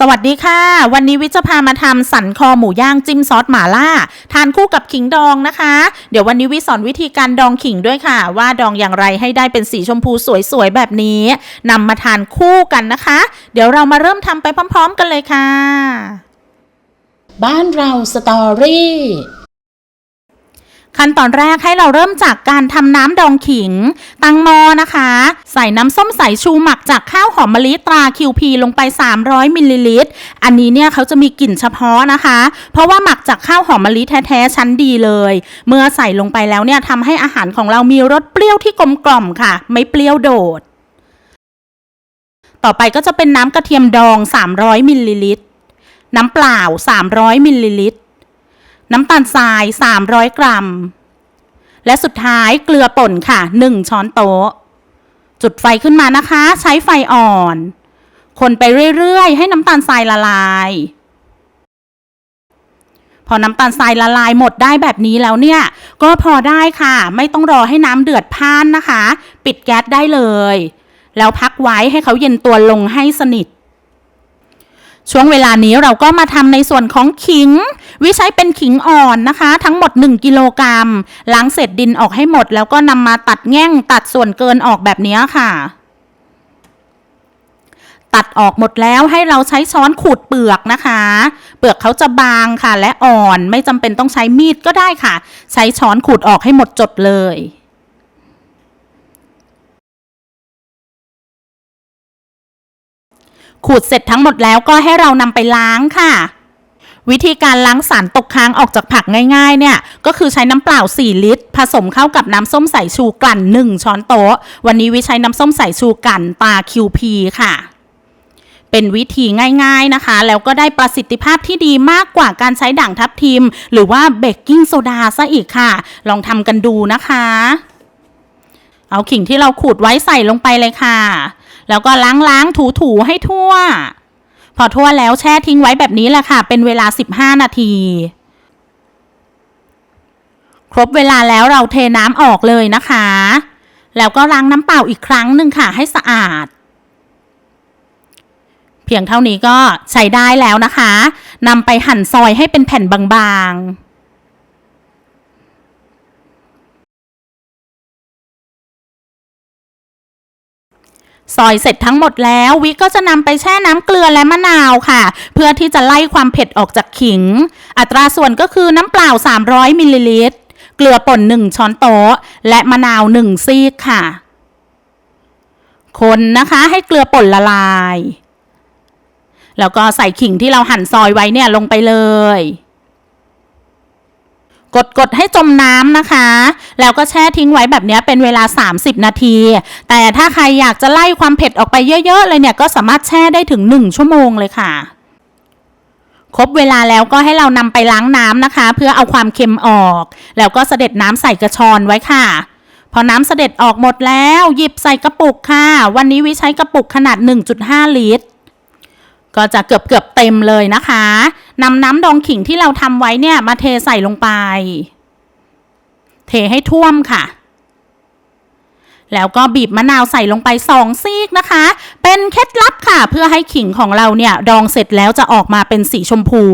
สวัสดีค่ะ วันนี้วิจะพามาทำสันคอหมูย่างจิ้มซอสหม่าล่า ทานคู่กับขิงดองนะคะ เดี๋ยววันนี้วิสอนวิธีการดองขิงด้วยค่ะ ว่าดองอย่างไรให้ได้เป็นสีชมพูสวยๆแบบนี้นำมาทานคู่กันนะคะ เดี๋ยวเรามาเริ่มทำไปพร้อม ๆ กันเลยค่ะ บ้านเราสตอรี่ ขั้นตอนแรกให้เราเริ่มจากการทำน้ำดองขิง ตั้งหม้อนะคะ ใส่น้ำส้มสายชูหมักจากข้าวหอมมะลิตรา QP ลงไป 300มิลลิลิตร อันนี้เนี่ยเขาจะมีกลิ่นเฉพาะนะคะ เพราะว่าหมักจากข้าวหอมมะลิแท้ๆชั้นดีเลย เมื่อใส่ลงไปแล้วเนี่ยทำให้อาหารของเรามีรสเปรี้ยวที่กลมกล่อมค่ะ ไม่เปรี้ยวโดด ต่อไปก็จะเป็นน้ำกระเทียมดอง 300มิลลิลิตร น้ำเปล่า 300มิลลิลิตร น้ำตาลทราย 300 กรัม และสุดท้ายเกลือป่นค่ะ 1 ช้อนโต๊ะ จุดไฟขึ้นมานะคะ ใช้ไฟอ่อน คนไปเรื่อยๆ ให้น้ำตาลทรายละลาย พอน้ำตาลทรายละลายหมดได้แบบนี้แล้วเนี่ย ก็พอได้ค่ะ ไม่ต้องรอให้น้ำเดือดพ่านนะคะ ปิดแก๊สได้เลย แล้วพักไว้ให้เขาเย็นตัวลงให้สนิทช่วงเวลานี้เราก็มาทำในส่วนของขิง วิใช้เป็นขิงอ่อนนะคะ ทั้งหมด 1 กิโลกรัมล้างเศษดินออกให้หมด แล้วก็นำมาตัดแง่งตัดส่วนเกินออกแบบนี้ค่ะ ตัดออกหมดแล้วให้เราใช้ช้อนขูดเปลือกนะคะ เปลือกเขาจะบางค่ะ และอ่อนไม่จำเป็นต้องใช้มีดก็ได้ค่ะ ใช้ช้อนขูดออกให้หมดจดเลยขูดเสร็จทั้งหมดแล้วก็ให้เรานำไปล้างค่ะ วิธีการล้างสารตกค้างออกจากผักง่ายๆเนี่ยก็คือใช้น้ำเปล่า 4 ลิตร ผสมเข้ากับน้ำส้มสายชูกลั่น 1 ช้อนโต๊ะ วันนี้วิใช้น้ำส้มสายชูกลั่นตา QP ค่ะ เป็นวิธีง่ายๆนะคะ แล้วก็ได้ประสิทธิภาพที่ดีมากกว่าการใช้ด่างทับทิม หรือว่าเบกกิ้งโซดาซะอีกค่ะ ลองทำกันดูนะคะ เอาขิงที่เราขูดไว้ใส่ลงไปเลยค่ะ แล้วก็ล้างล้างถูถูๆให้ทั่ว พอทั่วแล้วแช่ทิ้งไว้แบบนี้แหละค่ะ เป็นเวลา 15 นาที ครบเวลาแล้วเราเทน้ำออกเลยนะคะ แล้วก็ล้างน้ำเปล่าอีกครั้งหนึ่งค่ะ ให้สะอาด เพียงเท่านี้ก็ใช้ได้แล้วนะคะนำไปหั่นซอยให้เป็นแผ่นบางๆ ซอยเสร็จทั้งหมดแล้ว วิก็จะนำไปแช่น้ำเกลือและมะนาวค่ะ เพื่อที่จะไล่ความเผ็ดออกจากขิง อัตราส่วนก็คือน้ำเปล่า 300มิลลิลิตร เกลือป่น 1 ช้อนโต๊ะ และมะนาว 1 ซีกค่ะ คนนะคะให้เกลือป่นละลาย แล้วก็ใส่ขิงที่เราหั่นซอยไว้เนี่ยลงไปเลย กดกดให้จมน้ำนะคะ แล้วก็แช่ทิ้งไว้แบบนี้เป็นเวลา 30 นาที แต่ถ้าใครอยากจะไล่ความเผ็ดออกไปเยอะ ๆ เลยเนี่ยก็สามารถแช่ได้ถึง 1 ชั่วโมงเลยค่ะ ครบเวลาแล้วก็ให้เรานำไปล้างน้ำนะคะ เพื่อเอาความเค็มออก แล้วก็เสด็จน้ำใส่กระชอนไว้ค่ะ พอน้ำเสด็จออกหมดแล้ว หยิบใส่กระปุกค่ะ วันนี้วิใช้กระปุกขนาด 1.5 ลิตร ก็จะเกือบเกือบเต็มเลยนะคะนำน้ำดองขิงที่เราทำไว้เนี่ยมาเทใส่ลงไป เทให้ท่วมค่ะ แล้วก็บีบมะนาวใส่ลงไปสองซีกนะคะ เป็นเคล็ดลับค่ะ เพื่อให้ขิงของเราเนี่ยดองเสร็จแล้วจะออกมาเป็นสีชมพู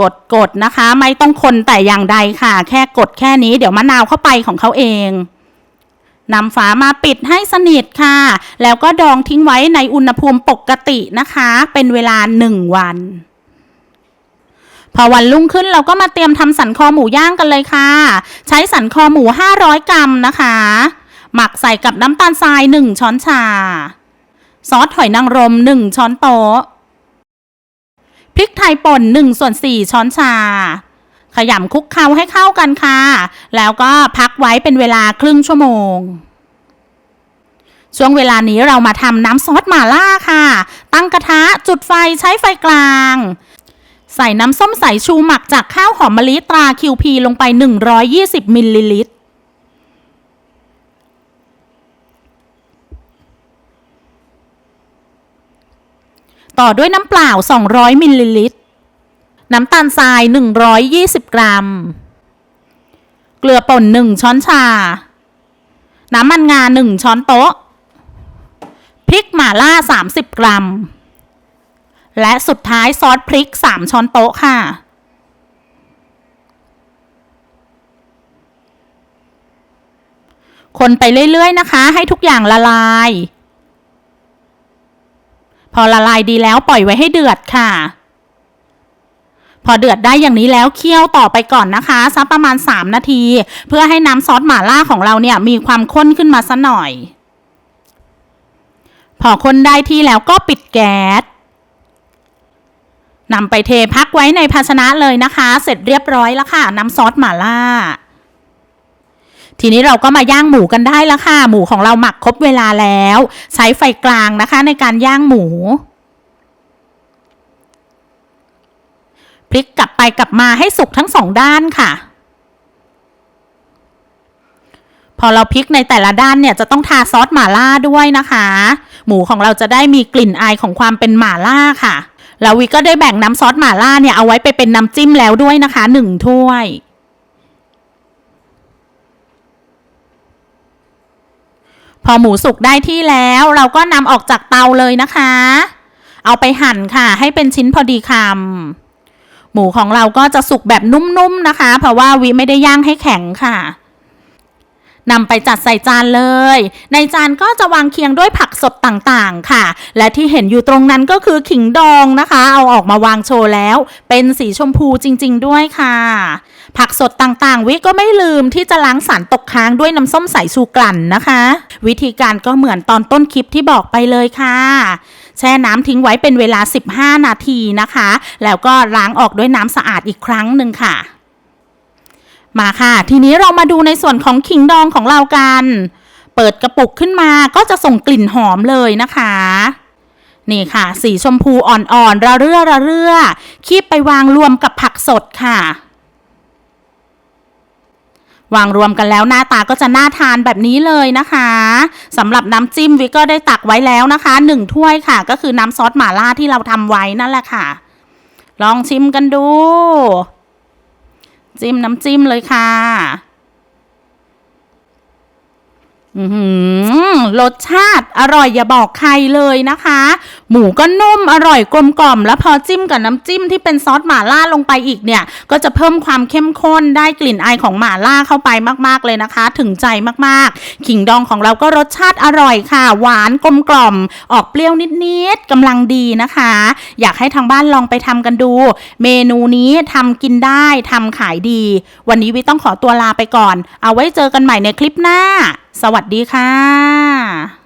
กดกดนะคะ ไม่ต้องคนแต่อย่างใดค่ะ แค่กดแค่นี้เดี๋ยวมะนาวเข้าไปของเขาเอง นำฝามาปิดให้สนิทค่ะ แล้วก็ดองทิ้งไว้ในอุณหภูมิปกตินะคะ เป็นเวลา 1 วัน พอวันรุ่งขึ้นเราก็มาเตรียมทำสันคอหมูย่างกันเลยค่ะ ใช้สันคอหมู 500 กรัมนะคะ หมักใส่กับน้ำตาลทราย 1 ช้อนชา ซอสหอยนางรม 1 ช้อนโต๊ะพริกไทยป่น1ส่วน4ช้อนชา ยำคลุกเคล้าให้เข้ากันค่ะ แล้วก็พักไว้เป็นเวลาครึ่งชั่วโมงช่วงเวลานี้เรามาทำน้ำซอสหม่าล่าค่ะ ตั้งกระทะจุดไฟใช้ไฟกลาง ใส่น้ำส้มสายชูหมักจากข้าวหอมมะลิตรา QP ลงไป 120 มิลลิลิตร ต่อด้วยน้ำเปล่า 200 มิลลิลิตร น้ำตาลทราย 120 กรัม เกลือป่น 1 ช้อนชา น้ำมันงา 1 ช้อนโต๊ะ พริกหม่าล่า 30 กรัม และสุดท้ายซอสพริก 3 ช้อนโต๊ะค่ะ คนไปเรื่อยๆนะคะ ให้ทุกอย่างละลาย พอละลายดีแล้วปล่อยไว้ให้เดือดค่ะ อเดือดได้อย่างนี้แล้วเคี่ยวต่อไปก่อนนะคะสักประมาณ 3 นาที เพื่อให้น้ำซอสหม่าล่าของเราเนี่ยมีความข้นขึ้นมาสัหน่อย พอคนได้ที่แล้วก็ปิดแก๊สนำไปเทพักไว้ในภาชนะเลยนะคะ เสร็จเรียบร้อยแล้วค่ะ น้ำซอสหม่าล่า ทีนี้เราก็มาย่างหมูกันได้แล้วค่ะ หมูของเราหมักครบเวลาแล้ว ใช้ไฟกลางนะคะในการย่างหมู พลิกกลับ ไปกลับมาให้สุกทั้งสองด้านค่ะ พอเราพลิกในแต่ละด้านเนี่ยจะต้องทาซอสหม่าล่าด้วยนะคะ หมูของเราจะได้มีกลิ่นอายของความเป็นหม่าล่าค่ะแล้ววิก็ได้แบ่งน้ำซอสหม่าล่าเนี่ยเอาไว้ไปเป็นน้ำจิ้มแล้วด้วยนะคะหนึ่งถ้วยพอหมูสุกได้ที่แล้วเราก็นำออกจากเตาเลยนะคะ เอาไปหั่นค่ะ ให้เป็นชิ้นพอดีคำ หมูของเราก็จะสุกแบบนุ่มๆนะคะ เพราะว่าวิไม่ได้ย่างให้แข็งค่ะนำไปจัดใส่จานเลย ในจานก็จะวางเคียงด้วยผักสดต่างๆค่ะ และที่เห็นอยู่ตรงนั้นก็คือขิงดองนะคะ เอาออกมาวางโชว์แล้ว เป็นสีชมพูจริง ๆ ด้วยค่ะ ผักสดต่างๆ วิก็ไม่ลืมที่จะล้างสารตกค้างด้วยน้ำส้มสายชูกลั่นนะคะ วิธีการก็เหมือนตอนต้นคลิปที่บอกไปเลยค่ะ แช่น้ำทิ้งไว้เป็นเวลา 15 นาทีนะคะ แล้วก็ล้างออกด้วยน้ำสะอาดอีกครั้งหนึ่งค่ะ มาค่ะ ทีนี้เรามาดูในส่วนของขิงดองของเรากัน เปิดกระปุกขึ้นมาก็จะส่งกลิ่นหอมเลยนะคะนี่ค่ะ สีชมพูอ่อนๆระเรื่อระเรื่อคีบไปวางรวมกับผักสดค่ะ วางรวมกันแล้วหน้าตาก็จะน่าทานแบบนี้เลยนะคะสำหรับน้ำจิ้มวิก็ได้ตักไว้แล้วนะคะหนึ่งถ้วยค่ะ ก็คือน้ำซอสหม่าล่าที่เราทำไว้นั่นแหละค่ะ ลองชิมกันดู จิ้มน้ำจิ้มเลยค่ะอื รสชาติอร่อยอย่าบอกใครเลยนะคะ หมูก็นุ่มอร่อยกลมกล่อม แล้วพอจิ้มกับน้ำจิ้มที่เป็นซอสหม่าล่าลงไปอีกเนี่ย ก็จะเพิ่มความเข้มข้นได้กลิ่นอายของหม่าล่าเข้าไปมาก ๆ เลยนะคะ ถึงใจมากๆ ขิงดองของเราก็รสชาติอร่อยค่ะ หวานกลมกล่อม ออกเปรี้ยวนิดๆกำลังดีนะคะ อยากให้ทางบ้านลองไปทำกันดู เมนูนี้ทำกินได้ทำขายดี วันนี้วิต้องขอตัวลาไปก่อน เอาไว้เจอกันใหม่ในคลิปหน้าสวัสดีค่ะ